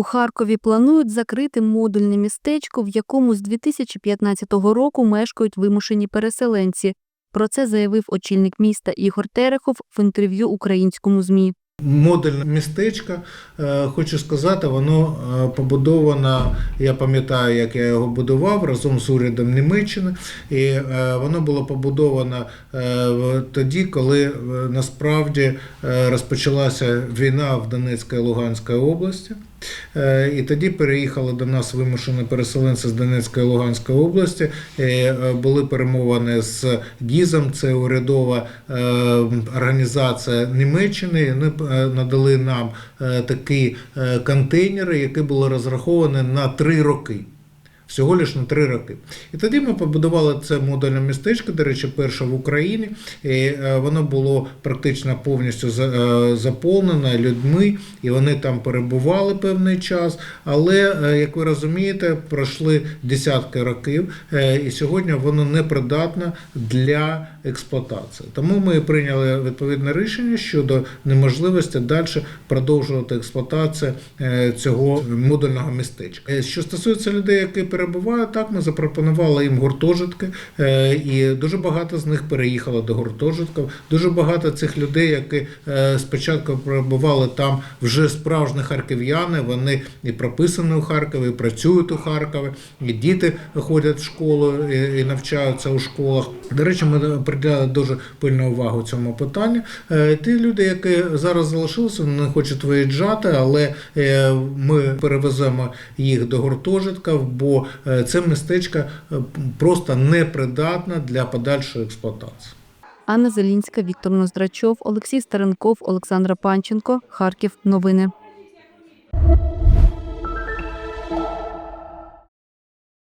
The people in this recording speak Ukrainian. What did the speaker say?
У Харкові планують закрити модульне містечко, в якому з 2015 року мешкають вимушені переселенці. Про це заявив очільник міста Ігор Терехов в інтерв'ю українському ЗМІ. Модульне містечко, е, хочу сказати, воно е, побудовано, я пам'ятаю, як я його будував разом з урядом Німеччини. І е, воно було побудовано тоді, коли насправді розпочалася війна в Донецькій і Луганській області. Е, І тоді переїхали до нас вимушені переселенці з Донецької та Луганської області. Е, були перемовини з ГІЗом, це урядова е, організація Німеччини. Вони е, надали нам е, такі е, контейнери, які були розраховані на три роки. Всього лиш на три роки. І тоді ми побудували це модульне містечко, до речі, перше в Україні. І е, воно було практично повністю е, заповнене людьми, і вони там перебували певний час. Але, е, як ви розумієте, пройшли десятки років, і сьогодні воно непридатне для експлуатації. Тому ми прийняли відповідне рішення щодо неможливості далі продовжувати експлуатацію цього модульного містечка. Що стосується людей, які перебувають, так ми запропонували їм гуртожитки, е, і дуже багато з них переїхало до гуртожитків. Дуже багато цих людей, які е, спочатку перебували там, вже справжні харків'яни. Вони і прописані у Харкові, і працюють у Харкові, і діти ходять в школу і, навчаються у школах. До речі, ми приділяли дуже пильну увагу цьому питанню. Е, Ті люди, які зараз залишилися, вони хочуть виїжджати, але ми перевеземо їх до гуртожитків, бо це містечко е, просто непридатне для подальшої експлуатації. Анна Зелінська, Віктор Ноздрачов, Олексій Старенков, Олександра Панченко. Харків. Новини.